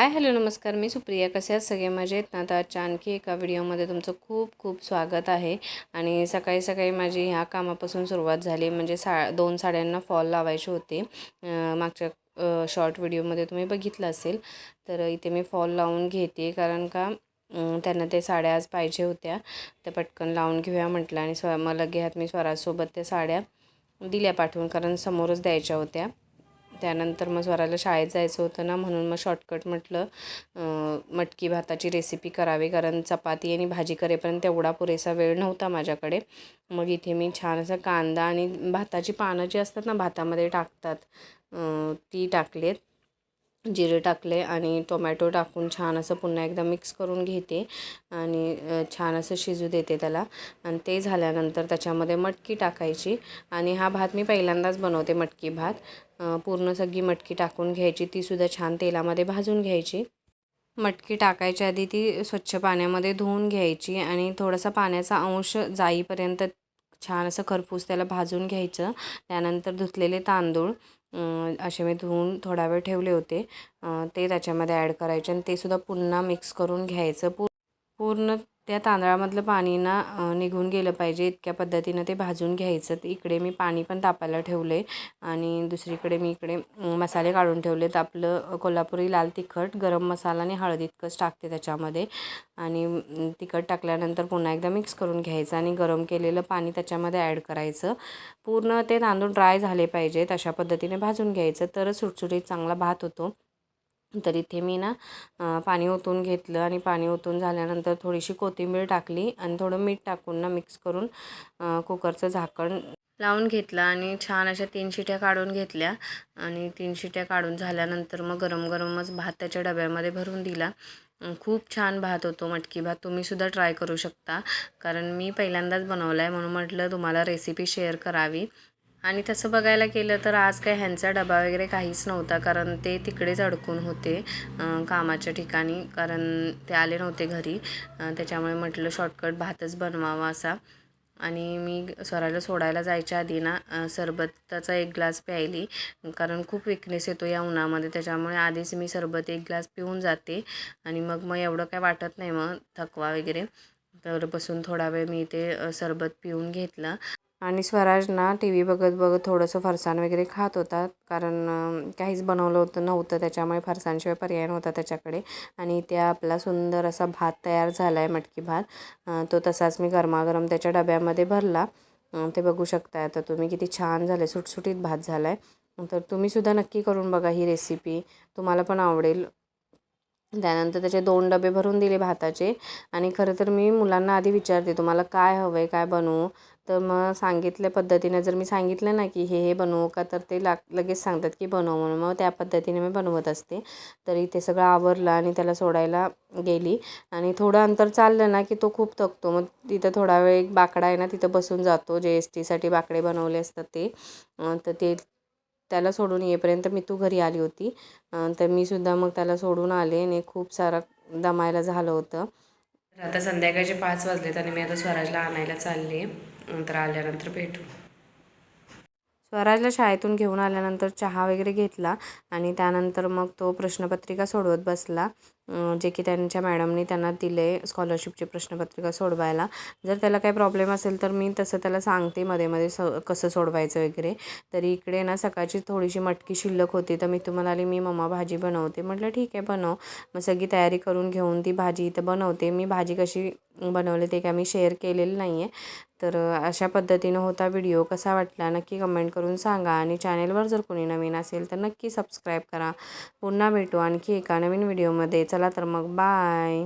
Hi hello नमस्कार. मी सुप्रिया. कसे आहात? सगळे मजेत ना? तर आजच्या आणखी एका व्हिडिओमध्ये तुमचं खूप खूप स्वागत आहे. आणि सकाळी सकाळी माझी ह्या कामापासून सुरुवात झाली. म्हणजे सा दोन साड्यांना फॉल लावायचे होते. मागच्या शॉर्ट व्हिडिओमध्ये तुम्ही बघितलं असेल. तर इथे मी फॉल लावून घेते. कारण का त्यांना ते साड्या आज पाहिजे होत्या. त्या पटकन लावून घेऊया म्हटलं. आणि स्व मला घ्यात मी स्वराजसोबत त्या साड्या दिल्या पाठवून. कारण समोरच द्यायच्या होत्या. त्यानंतर मग स्वराला शाळेत जायचं होतं ना म्हणून मग शॉर्टकट म्हटलं मटकी भाताची रेसिपी करावी. कारण चपाती आणि भाजी करेपर्यंत तेवढा पुरेसा वेळ नव्हता माझ्याकडे. मग इथे मी छान असा कांदा आणि भाताची पानं जी असतात ना भातामध्ये टाकतात ती टाकली आहेत जिरे टाकले आणि टोमॅटो टाकून छान असं पुन्हा एकदा मिक्स करून घेते आणि छान असं शिजू देते त्याला. आणि ते झाल्यानंतर त्याच्यामध्ये मटकी टाकायची आणि हा भात मी पहिल्यांदाच बनवते मटकी भात. पूर्ण सगळी मटकी टाकून घ्यायची तीसुद्धा छान तेलामध्ये भाजून घ्यायची. मटकी टाकायच्या आधी ती स्वच्छ पाण्यामध्ये धुवून घ्यायची आणि थोडासा पाण्याचा अंश जाईपर्यंत छान असं खरपूस त्याला भाजून घ्यायचं. त्यानंतर धुतलेले तांदूळ असे मी धुवून थोडा वेळ ठेवले होते. ते त्याच्यामध्ये ॲड करायचे आणि ते सुद्धा पुन्हा मिक्स करून घ्यायचं. पू पूर्ण त्या तांदळामधलं पाणी ना निघून गेलं पाहिजे. इतक्या पद्धतीनं ते भाजून घ्यायचं. तर इकडे मी पाणी पण तापायला ठेवले. आणि दुसरीकडे मी इकडे मसाले काढून ठेवलेत. आपलं कोल्हापुरी लाल तिखट गरम मसाला आणि हळद इतकंच टाकते त्याच्यामध्ये. आणि तिखट टाकल्यानंतर पुन्हा एकदा मिक्स करून घ्यायचं आणि गरम केलेलं पाणी त्याच्यामध्ये ॲड करायचं. पूर्ण ते तांदूळ ड्राय झाले पाहिजेत. अशा पद्धतीने भाजून घ्यायचं. तरच सुटसुटीत चांगला भात होतो. तर इथे मी ना पाणी ओतून घेतलं आणि पाणी ओतून झाल्यानंतर थोडीशी कोथिंबीर टाकली आणि थोडं मीठ टाकून ना मिक्स करून कुकरचं झाकण लावून घेतलं आणि छान अशा तीन शिट्या काढून घेतल्या आणि तीन शिट्या काढून झाल्यानंतर मग गरम गरमच भात त्याच्या डब्यामध्ये भरून दिला. खूप छान भात होतो मटकी भात तुम्हीसुद्धा ट्राय करू शकता. कारण मी पहिल्यांदाच बनवला आहे म्हणून म्हटलं तुम्हाला रेसिपी शेअर करावी. आणि तसं बघायला गेलं तर आज काय ह्यांचा डबा वगैरे काहीच नव्हता कारण ते तिकडेच अडकून होते कामाच्या ठिकाणी कारण ते आले नव्हते घरी. त्याच्यामुळे म्हटलं शॉर्टकट भातच बनवावा असा. आणि मी स्वराला सोडायला जायच्या आधी ना सरबताचा एक ग्लास प्यायली कारण खूप विकनेस येतो या उन्हामध्ये. त्याच्यामुळे आधीच मी सरबत एक ग्लास पिऊन जाते आणि मग मग एवढं काय वाटत नाही मग थकवा वगैरे. तर बसून थोडा वेळ मी ते सरबत पिऊन घेतलं. आणि स्वराज ना टी व्ही बघत बघत थोडंसं फरसाण वगैरे खात होता. कारण काहीच बनवलं होतं नव्हतं. त्याच्यामुळे फरसाणशिवाय पर्याय नव्हता त्याच्याकडे. आणि त्या आपला सुंदर असा भात तयार झाला आहे मटकी भात. तो तसाच मी गरमागरम त्याच्या डब्यामध्ये भरला. ते बघू शकताय तर तुम्ही किती छान झाले सुटसुटीत भात झाला आहे तर तुम्हीसुद्धा नक्की करून बघा ही रेसिपी तुम्हाला पण आवडेल. त्यानंतर त्याचे दोन डबे भरून दिले भाताचे. आणि खरं तर मी मुलांना आधी विचारते तुम्हाला काय हवं आहे काय बनवू? तर मग सांगितल्या पद्धतीने जर मी सांगितलं ना की हे हे बनवू का तर ते लाग लगेच सांगतात की बनव म्हणून. मग त्या पद्धतीने मी बनवत असते. तर इथे सगळं आवरलं आणि त्याला सोडायला गेली. आणि थोडं अंतर चाललं ना की तो खूप थकतो. मग तिथं थोडा वेळ एक बाकडा आहे ना तिथं बसून जातो. जे एस टीसाठी बाकडे बनवले असतात ते. तर ते त्याला सोडून येईपर्यंत मी तू घरी आली होती. तर मी सुद्धा मग त्याला सोडून आले आणि खूप सारा दमायला झालं होतं. आता संध्याकाळचे पाच वाजलेत आणि मी आता स्वराजला आणायला चालले नंतर आल्यानंतर भेटू. स्वराजला शाळेतून घेऊन आल्यानंतर चहा वगैरे घेतला आणि त्यानंतर मग तो प्रश्नपत्रिका सोडवत बसला. जे की त्यांच्या मॅडमनी त्यांना दिले स्कॉलरशिपची प्रश्नपत्रिका सोडवायला. जर त्याला काही प्रॉब्लेम असेल तर मी तसं त्याला सांगते मध्ये मध्ये स कसं सोडवायचं वगैरे. तरी इकडे ना सकाळची थोडीशी मटकी शिल्लक होती तर मी तुम्हाला आली मी मम्मा भाजी बनवते. म्हटलं ठीक आहे बनव. मग सगळी तयारी करून घेऊन ती भाजी इथं बनवते. मी भाजी कशी बनवले ते काय मी शेअर केलेलं नाही आहे तर अशा पद्धतीनं होता व्हिडिओ कसा वाटला नक्की कमेंट करून सांगा. आणि चॅनेलवर जर कोणी नवीन असेल तर नक्की सबस्क्राईब करा. पुन्हा भेटू आणखी एका नवीन व्हिडिओमध्ये चला तर मग बाय